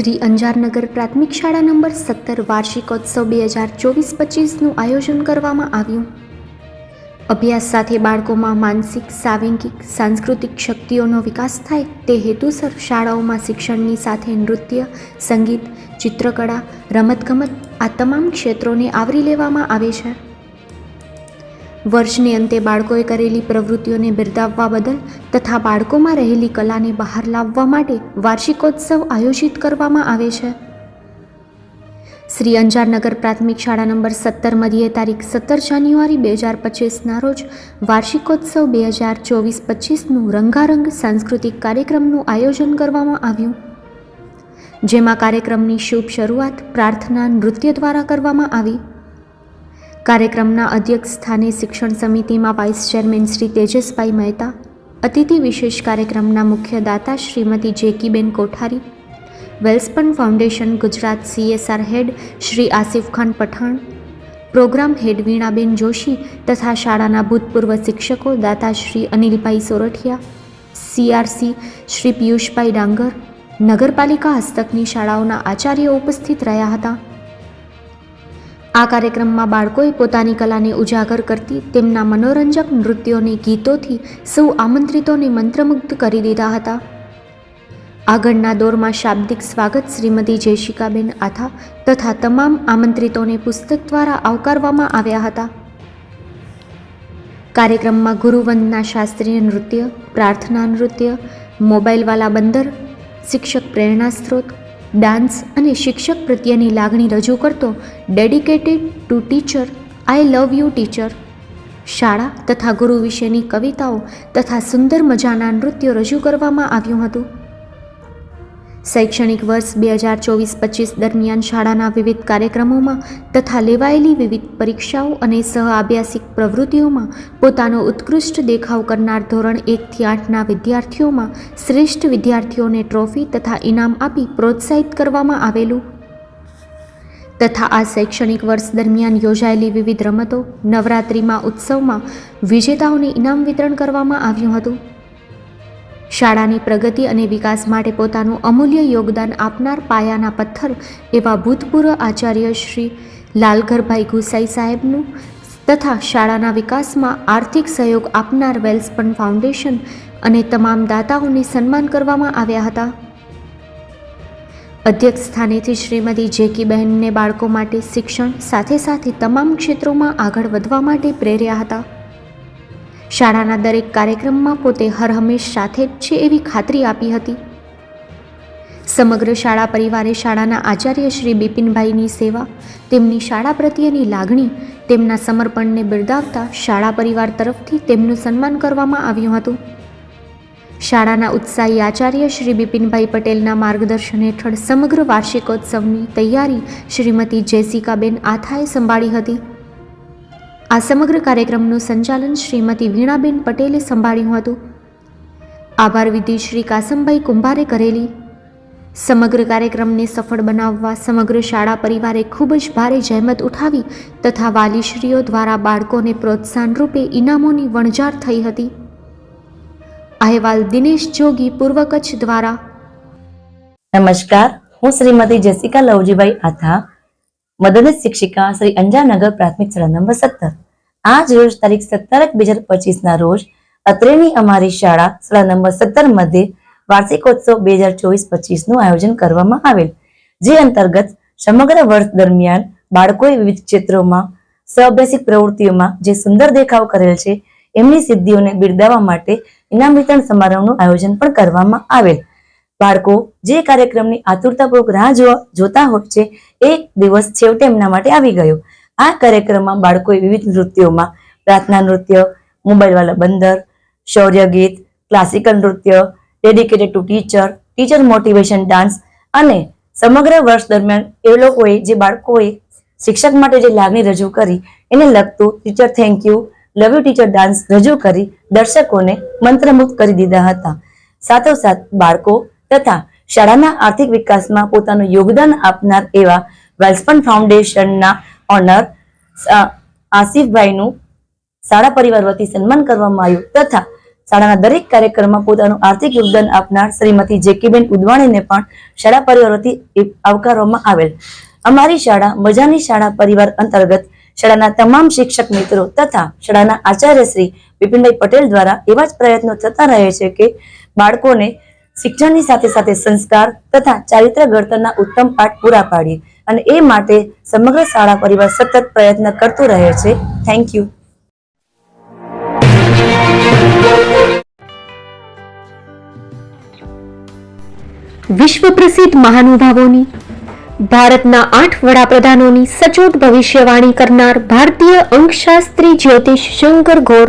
શ્રી અંજારનગર પ્રાથમિક શાળા નંબર સત્તર, વાર્ષિકોત્સવ બે હજાર ચોવીસ પચીસનું આયોજન કરવામાં આવ્યું. અભ્યાસ સાથે બાળકોમાં માનસિક સાંવેગિક સાંસ્કૃતિક શક્તિઓનો વિકાસ થાય તે હેતુસર શાળાઓમાં શિક્ષણની સાથે નૃત્ય, સંગીત, ચિત્રકળા, રમતગમત આ તમામ ક્ષેત્રોને આવરી લેવામાં આવે છે. વર્ષને અંતે બાળકોએ કરેલી પ્રવૃત્તિઓને બિરદાવવા બદલ તથા બાળકોમાં રહેલી કલાને બહાર લાવવા માટે વાર્ષિકોત્સવ આયોજિત કરવામાં આવે છે. શ્રી અંજારનગર પ્રાથમિક શાળા નંબર સત્તર મધ્યે તારીખ સત્તર જાન્યુઆરી બે હજાર પચીસના રોજ વાર્ષિકોત્સવ બે હજાર ચોવીસ પચીસનું રંગારંગ સાંસ્કૃતિક કાર્યક્રમનું આયોજન કરવામાં આવ્યું. જેમાં કાર્યક્રમની શુભ શરૂઆત પ્રાર્થના નૃત્ય દ્વારા કરવામાં આવી. કાર્યક્રમના અધ્યક્ષ સ્થાને શિક્ષણ સમિતિમાં વાઇસ ચેરમેન શ્રી તેજસભાઈ મહેતા, અતિથિ વિશેષ કાર્યક્રમના મુખ્ય દાતા Shrimati Jackyben Kothari, Welspun foundation Gujarat CSR head Shri Asif Khan Pathan, programme head Veenaben Joshi તથા શાળાના ભૂતપૂર્વ શિક્ષકો દાતા શ્રી અનિલભાઈ સોરઠિયા, સીઆરસી શ્રી પિયુષભાઈ ડાંગર, નગરપાલિકા હસ્તકની શાળાઓના આચાર્યો ઉપસ્થિત રહ્યા હતા. આ કાર્યક્રમમાં બાળકોએ પોતાની કલાને ઉજાગર કરતી તેમના મનોરંજક નૃત્યોને ગીતોથી સૌ આમંત્રિતોને મંત્રમુગ્ધ કરી દીધા હતા. આગળના દોરમાં શાબ્દિક સ્વાગત શ્રીમતી જયશિકાબેન આથા તથા તમામ આમંત્રિતોને પુસ્તક દ્વારા આવકારવામાં આવ્યા હતા. કાર્યક્રમમાં ગુરુવંદના શાસ્ત્રીય નૃત્ય, પ્રાર્થના નૃત્ય, મોબાઈલવાલા બંદર, શિક્ષક પ્રેરણા સ્ત્રોત ડાન્સ અને શિક્ષક પ્રત્યેની લાગણી રજૂ કરતો dedicated to teacher, I love you, teacher. શાળા તથા ગુરુ વિશેની કવિતાઓ તથા સુંદર મજાના નૃત્યો રજૂ કરવામાં આવ્યું હતું. શૈક્ષણિક વર્ષ બે હજાર ચોવીસ પચીસ દરમિયાન શાળાના વિવિધ કાર્યક્રમોમાં તથા લેવાયેલી વિવિધ પરીક્ષાઓ અને સહઆભ્યાસિક પ્રવૃત્તિઓમાં પોતાનો ઉત્કૃષ્ટ દેખાવ કરનાર ધોરણ એકથી આઠના વિદ્યાર્થીઓમાં શ્રેષ્ઠ વિદ્યાર્થીઓને ટ્રોફી તથા ઇનામ આપી પ્રોત્સાહિત કરવામાં આવેલું. તથા આ શૈક્ષણિક વર્ષ દરમિયાન યોજાયેલી વિવિધ રમતો, નવરાત્રિમાં ઉત્સવમાં વિજેતાઓને ઇનામ વિતરણ કરવામાં આવ્યું હતું. શાળાની પ્રગતિ અને વિકાસ માટે પોતાનું અમૂલ્ય યોગદાન આપનાર પાયાના પથ્થર એવા ભૂતપૂર્વ આચાર્ય શ્રી લાલઘરભાઈ ગુસાઈ સાહેબનું તથા શાળાના વિકાસમાં આર્થિક સહયોગ આપનાર વેલ્સપન ફાઉન્ડેશન અને તમામ દાતાઓને સન્માન કરવામાં આવ્યા હતા. અધ્યક્ષ સ્થાનેથી શ્રીમતી જેકીબહેનને બાળકો માટે શિક્ષણ સાથે સાથે તમામ ક્ષેત્રોમાં આગળ વધવા માટે પ્રેર્યા હતા. શાળાના દરેક કાર્યક્રમમાં પોતે હરહંમેશ સાથે જ છે એવી ખાતરી આપી હતી. સમગ્ર શાળા પરિવારે શાળાના આચાર્ય શ્રી બિપિનભાઈની સેવા, તેમની શાળા પ્રત્યેની લાગણી, તેમના સમર્પણને બિરદાવતા શાળા પરિવાર તરફથી તેમનું સન્માન કરવામાં આવ્યું હતું. શાળાના ઉત્સાહી આચાર્ય શ્રી બિપિનભાઈ પટેલના માર્ગદર્શન હેઠળ સમગ્ર વાર્ષિકોત્સવની તૈયારી શ્રીમતી જેસિકાબેન આથાએ સંભાળી હતી. આ સમગ્ર કાર્યક્રમનું સંચાલન શ્રીમતી વીણાબેન પટેલે સંભાળ્યું હતું. આભાર વિધિ શ્રી કાસમભાઈ કુંભારે કરેલી. સમગ્ર કાર્યક્રમને સફળ બનાવવા સમગ્ર શાળા પરિવારે ખૂબ જ ભારે જહેમત ઉઠાવી તથા વાલીશ્રીઓ દ્વારા બાળકોને પ્રોત્સાહન રૂપે ઇનામોની વણઝાર થઈ હતી. અહેવાલ દિનેશ જોગી, પૂર્વ કચ્છ દ્વારા. નમસ્કાર. હું શ્રીમતી જસિકા લવજીભાઈ આથા મદદનીશ શિક્ષિકા શ્રી અંજારનગર પ્રાથમિક શાળા નંબર સત્તર. આજ રોજ તારીખ સત્તર બે હજાર પચીસ ના રોજ અત્રેની અમારી શાળા શાળા નંબર સત્તર મધ્યે વાર્ષિકોત્સવ બે હજાર ચોવીસ પચીસનું આયોજન કરવામાં આવેલ, જે અંતર્ગત સમગ્ર વર્ષ દરમિયાન બાળકોએ વિવિધ ક્ષેત્રોમાં સહઅભ્યાસિક પ્રવૃત્તિઓમાં જે સુંદર દેખાવ કરેલ છે, એમની સિદ્ધિઓને બિરદાવવા માટે ઇનામ વિતરણ સમારોહનું આયોજન પણ કરવામાં આવેલ. બાળકો જે કાર્યક્રમની આતુરતાપૂર્વક રાહ જોતા હોય છે એક દિવસ છેવટે એમના માટે આવી ગયો. આ કાર્યક્રમમાં બાળકોએ વિવિધ નૃત્યોમાં પ્રાર્થના નૃત્ય મોબાઈલવાળા બંદર, શૌર્ય ગીત, ક્લાસિકલ નૃત્ય, dedicated to teacher teacher motivation dance અને સમગ્ર વર્ષ દરમિયાન એ લોકોએ જે બાળકોએ શિક્ષક માટે જે લાગણી રજૂ કરી, એને લગતું teacher thank you love you teacher dance રજૂ કરી દર્શકોને મંત્રમુગ્ધ કરી દીધા હતા. સાથોસાથ બાળકો તથા શાળાના આર્થિક વિકાસમાં પોતાનું યોગદાન આપનાર એવા વેલ્સપન ફાઉન્ડેશનના ઓનર આસિફભાઈનું શાળા પરિવાર વતી સન્માન કરવામાં આવ્યું તથા શાળાના દરેક કાર્યક્રમમાં પોતાનું આર્થિક યોગદાન આપનાર શ્રીમતી જેકીબેન ઉદવાણીને પણ શાળા પરિવાર વતી આવકારવામાં આવેલ. અમારી શાળા મજાની શાળા પરિવાર અંતર્ગત શાળાના તમામ શિક્ષક મિત્રો તથા શાળાના આચાર્ય શ્રી બિપિનભાઈ પટેલ દ્વારા એવા જ પ્રયત્નો થતા રહે છે કે બાળકોને શિક્ષણની સાથે સાથે સંસ્કાર તથા ચારિત્ર ઘડતરના ઉત્તમ પાઠ પૂરા પાડીએ અને એ માટે સમગ્ર શાળા પરિવાર સતત પ્રયત્ન કરતું રહે છે. થેન્ક યુ વિશ્વ પ્રસિદ્ધ મહાનુભાવોની, ભારતના આઠ વડાપ્રધાનોની સચોટ ભવિષ્યવાણી કરનાર ભારતીય અંકશાસ્ત્રી જ્યોતિષ શંકર ઘોર